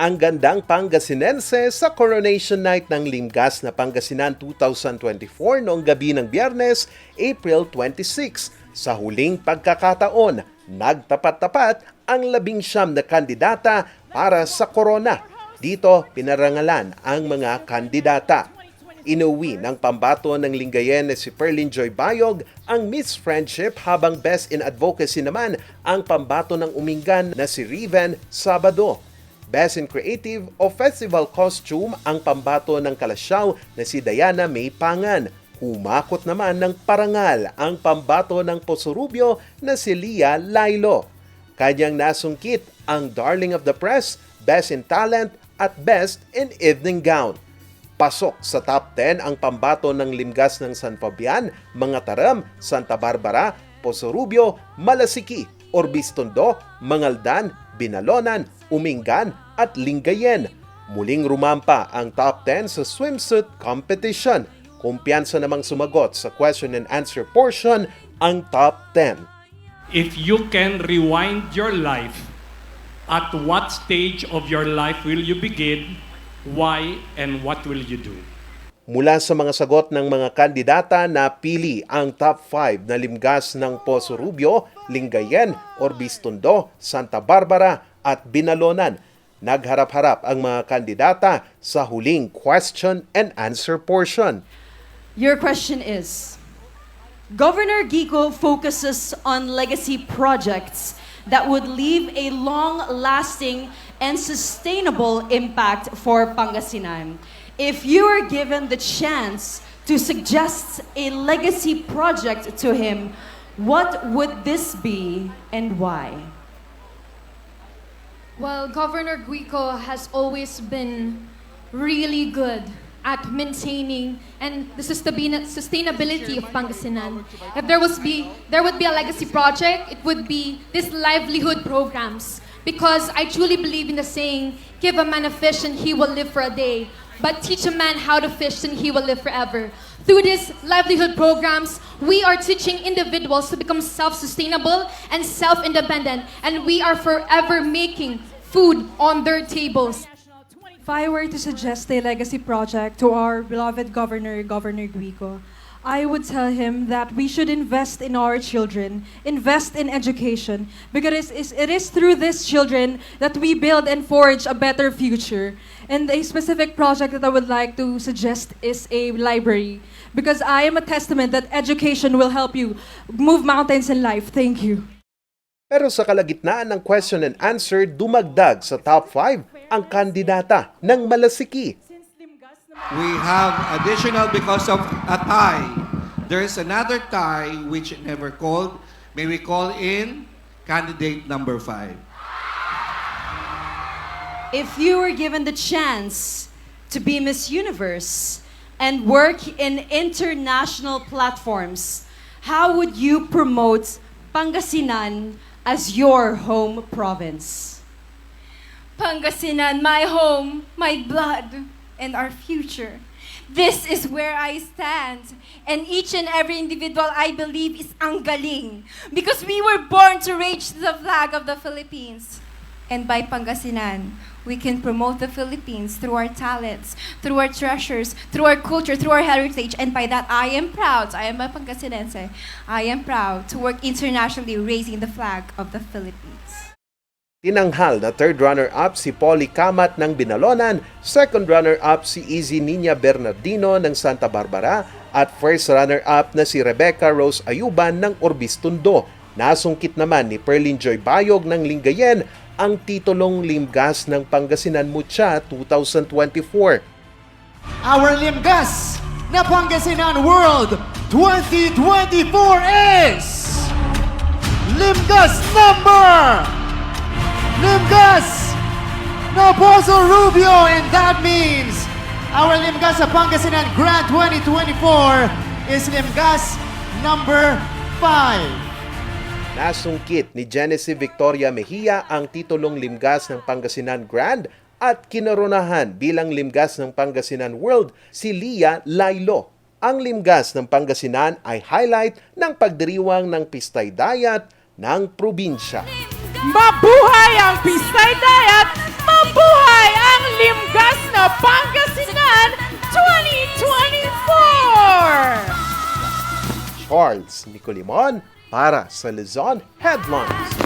ang gandang Pangasinense sa Coronation Night ng Limgas na Pangasinan 2024 noong gabi ng Biyernes, April 26. Sa huling pagkakataon, nagtapat-tapat ang labing siyam na kandidata para sa corona. Dito, pinarangalan ang mga kandidata. Inuwi ng pambato ng Lingayen si Perlin Joy Bayog ang Miss Friendship habang Best in Advocacy naman ang pambato ng Umingan na si Riven Sabado. Best in Creative o Festival Costume ang pambato ng Kalasyaw na si Diana May Pangan. Humakot naman ng parangal ang pambato ng Posorubio na si Lia Lailo. Kanyang nasungkit ang Darling of the Press, Best in Talent at Best in Evening Gown. Pasok sa top 10 ang pambato ng Limgas ng San Fabian, Mga Taram, Santa Barbara, Posorubio, Malasiki, Orbistondo, Mangaldan, Binalonan, Umingan at Lingayen. Muling rumampa ang top 10 sa swimsuit competition. Kumpiyansa namang sumagot sa question and answer portion ang top 10. If you can rewind your life, at what stage of your life will you begin? Why and what will you do? Mula sa mga sagot ng mga kandidata na pili ang top 5 na limgas ng Poso Rubio, Lingayen, Orbistondo, Santa Barbara at Binalonan. Nagharap-harap ang mga kandidata sa huling question and answer portion. Your question is Governor Gico focuses on legacy projects that would leave a long lasting and sustainable impact for Pangasinan. If you are given the chance to suggest a legacy project to him, what would this be and why? Well, Governor Guico has always been really good at maintaining and the sustainability of Pangasinan. If there was be there would be a legacy project, it would be this livelihood programs. Because I truly believe in the saying, give a man a fish and he will live for a day. But teach a man how to fish and he will live forever. Through these livelihood programs, we are teaching individuals to become self-sustainable and self-independent. And we are forever making food on their tables. If I were to suggest a legacy project to our beloved governor, Governor Guico, I would tell him that we should invest in our children, invest in education, because it is, through these children that we build and forge a better future. And a specific project that I would like to suggest is a library, because I am a testament that education will help you move mountains in life. Thank you. Pero sa kalagitnaan ng question and answer, dumagdag sa top 5 ang kandidata ng Malasiki. We have additional because of a tie. There is another tie which never called. May we call in candidate number five. If you were given the chance to be Miss Universe and work in international platforms, how would you promote Pangasinan as your home province? Pangasinan, my home, my blood, and our future. This is where I stand. And each and every individual I believe is ang galing. Because we were born to raise the flag of the Philippines. And by Pangasinan, we can promote the Philippines through our talents, through our treasures, through our culture, through our heritage. And by that, I am proud, I am a Pangasinense, I am proud to work internationally raising the flag of the Philippines. Tinanghal na third runner-up si Polly Kamat ng Binalonan, second runner-up si Easy Nina Bernardino ng Santa Barbara, at first runner-up na si Rebecca Rose Ayuban ng Orbistondo. Nasungkit naman ni Perlin Joy Bayog ng Lingayen ang titulong Limgas ng Pangasinan Mucha 2024. Our Limgas na Pangasinan World 2024 is Limgas number Limgas na Pozo Rubio and that means our Limgas sa Pangasinan Grand 2024 is Limgas number 5. Nasungkit ni Genesis Victoria Mejia ang titulong Limgas ng Pangasinan Grand at kinaronahan bilang Limgas ng Pangasinan World si Lia Lailo. Ang Limgas ng Pangasinan ay highlight ng pagdiriwang ng Pistay Dayat ng probinsya. Mabuhay ang Pistay Dayat! Mabuhay ang Limgas na Pangasinan 2024! Charles Nicolimon para sa Luzon Headlines.